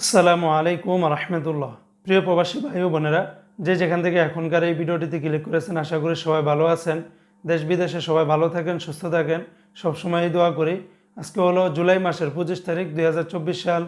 আসসালামু আলাইকুম রহমতুল্লাহ প্রিয় প্রবাসী ভাই ও বোনেরা, যে যেখান থেকে এখনকার এই ভিডিওটিতে ক্লিক করেছেন, আশা করি সবাই ভালো আছেন। দেশ বিদেশে সবাই ভালো থাকেন, সুস্থ থাকেন সবসময়ই দোয়া করি। আজকে হলো জুলাই মাসের পঁচিশ তারিখ দুই হাজার চব্বিশ সাল,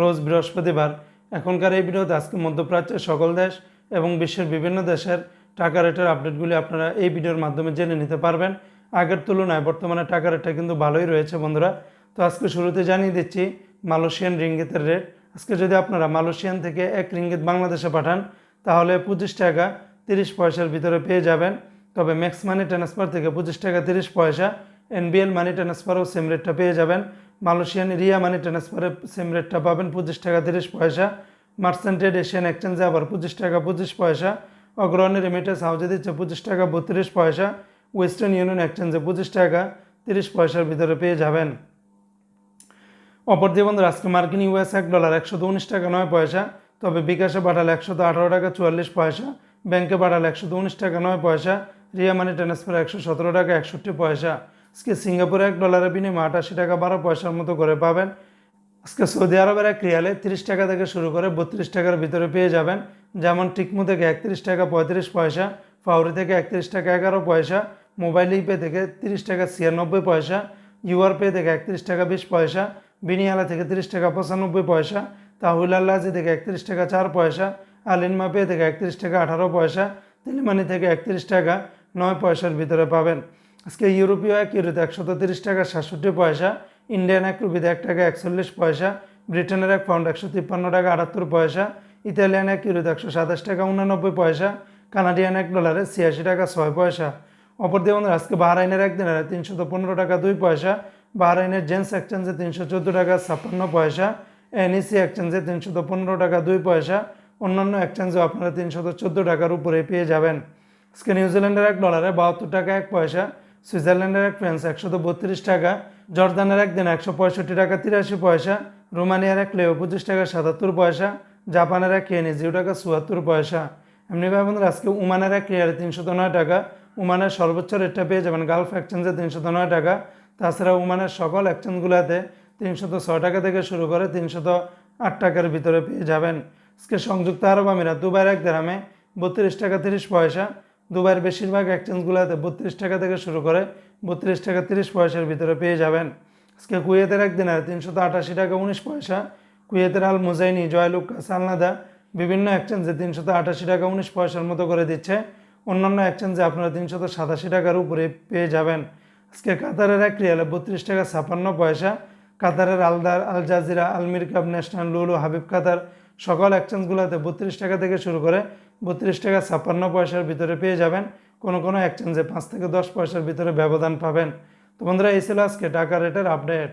রোজ বৃহস্পতিবার। এখনকার এই ভিডিওতে আজকে মধ্যপ্রাচ্যের সকল দেশ এবং বিশ্বের বিভিন্ন দেশের টাকা রেটের আপডেটগুলি আপনারা এই ভিডিওর মাধ্যমে জেনে নিতে পারবেন। আগের তুলনায় বর্তমানে টাকা রেটটা কিন্তু ভালোই রয়েছে বন্ধুরা। তো আজকে শুরুতে জানিয়ে দিচ্ছি, মালয়েশিয়ান রিঙ্গিতের রেট আজকে যদি আপনারা মালয়েশিয়ান থেকে এক রিঙ্গিত বাংলাদেশে পাঠান, তাহলে পঁচিশ টাকা তিরিশ পয়সার ভিতরে পেয়ে যাবেন। তবে ম্যাক্স মানি ট্রান্সফার থেকে পঁচিশ টাকা তিরিশ পয়সা, এনবিএল মানি ট্রান্সফারও সেম রেটটা পেয়ে যাবেন। মালয়েশিয়ান রিয়া মানি ট্রান্সফারে সেম রেটটা পাবেন পঁচিশ টাকা তিরিশ পয়সা। মার্সেন্টেড এশিয়ান এক্সচেঞ্জে আবার পঁচিশ টাকা পঁচিশ পয়সা। অগ্রহণী রেমিটেন্স হাউজে দিচ্ছে পঁচিশ টাকা বত্রিশ পয়সা। ওয়েস্টার্ন ইউনিয়ন এক্সচেঞ্জে পঁচিশ টাকা তিরিশ পয়সার ভিতরে পেয়ে যাবেন। অপরদিকে বন্ধুরা, আজকে মার্কিন ইউএস এক ডলার একশো উনিশ টাকা নয় পয়সা, তবে বিকাশে পাঠালে একশো আঠারো টাকা চুয়াল্লিশ পয়সা, ব্যাংকে পাঠালে একশো উনিশ টাকা নয় পয়সা, রিয়া মানি ট্রান্সফার একশো সতেরো টাকা একষট্টি পয়সা। আজকে সিঙ্গাপুরে এক ডলারের বিনিময়ে আটাশি টাকা বারো পয়সার মতো করে পাবেন। আজকে সৌদি আরবের এক রিয়ালে তিরিশ টাকা থেকে শুরু করে বত্রিশ টাকার ভিতরে পেয়ে যাবেন, যেমন টিকমু থেকে একত্রিশ টাকা পঁয়ত্রিশ পয়সা, ফাউরি থেকে একত্রিশ টাকা এগারো পয়সা, মোবাইল ইপে থেকে তিরিশ টাকা ছিয়ানব্বই পয়সা ইউআর পে থেকে একত্রিশ টাকা বিশ পয়সা বিনিয়ালা থেকে তিরিশ টাকা পঁচানব্বই পয়সা তাহুল আল্লাজি থেকে একত্রিশ টাকা চার পয়সা আলিন মাপে থেকে একত্রিশ টাকা আঠারো পয়সা, তিলিমানি থেকে একত্রিশ টাকা নয় পয়সার ভিতরে পাবেন। আজকে ইউরোপীয় এক ইউরোতে একশত তিরিশ টাকা সাতষট্টি পয়সা, ইন্ডিয়ান এক রুপিতে এক টাকা একচল্লিশ পয়সা, ব্রিটেনের এক পাউন্ড একশো তিপ্পান্ন টাকা আটাত্তর পয়সা, ইতালিয়ান এক ইউরোতে একশো সাতাশ টাকা উনানব্বই পয়সা, কানাডিয়ান এক ডলারে ছিয়াশি টাকা ছয় পয়সা। অপরদিকে বন্ধুরা, আজকে বাহরাইনের এক তিনশত পনেরো টাকা দুই পয়সা বাহরাইনের জেন্টস এক্সচেঞ্জে তিনশো চোদ্দ টাকা, ছাপ্পান্ন পয়সা। এনইসি এক্সচেঞ্জে তিনশত পনেরো টাকা, দুই পয়সা। অন্যান্য এক্সচেঞ্জেও আপনারা তিনশত চোদ্দ টাকার উপরে পেয়ে যাবেন। আজকে নিউজিল্যান্ডের এক ডলারে বাহাত্তর টাকা, এক পয়সা। সুইজারল্যান্ডের এক ফ্রেন্স একশত বত্রিশ টাকা। জর্দানের একদিন একশো পঁয়ষট্টি টাকা, তিরাশি পয়সা। রোমানিয়ার এক লেও পঁচিশ টাকা, সাতাত্তর পয়সা। জাপানের এক কেনি জিরো টাকা, চুয়াত্তর পয়সা। এমনি ভাই বন্ধুরা, আজকে উমানের এক রিয়ালে তিনশত নয় টাকা। উমানের সর্বোচ্চ রেটটা পেয়ে যাবেন গালফ এক্সচেঞ্জে তিনশত নয় টাকা। তাছাড়া উমানের সকল এক্সচেঞ্জগুলোতে তিনশত ছয় টাকা থেকে শুরু করে তিনশত আট টাকার ভিতরে পেয়ে যাবেন। আজকে সংযুক্ত আরব আমিরাত, দুবাইয়ের এক দেরামে বত্রিশ টাকা তিরিশ পয়সা, দুবাইয়ের বেশিরভাগ এক্সচেঞ্জগুলোতে বত্রিশ টাকা থেকে শুরু করে বত্রিশ টাকা তিরিশ পয়সার ভিতরে পেয়ে যাবেন। আজকে কুয়েতের একদিনের তিনশত আটাশি টাকা উনিশ পয়সা, কুয়েতের আল মুজাইনি জয়লুকা সালনাদা বিভিন্ন এক্সচেঞ্জে তিনশত আটাশি টাকা উনিশ পয়সার মতো করে দিচ্ছে। অন্যান্য এক্সচেঞ্জে আপনারা তিনশত সাতাশি টাকার উপরে পেয়ে যাবেন। আজকে কাতারের এক রিয়ালে বত্রিশ টাকা ছাপান্ন পয়সা, কাতারের আলদার আল জাজিরা আলমির কাপ, ন্যাশনাল লুলু, হাবিব কাতার সকল এক্সচেঞ্জগুলোতে বত্রিশ টাকা থেকে শুরু করে বত্রিশ টাকা ছাপান্ন পয়সার ভিতরে পেয়ে যাবেন। কোনো কোনো এক্সচেঞ্জে পাঁচ থেকে দশ পয়সার ভিতরে ব্যবধান পাবেন। তো বন্ধুরা, এই ছিল আজকে টাকা রেটের আপডেট।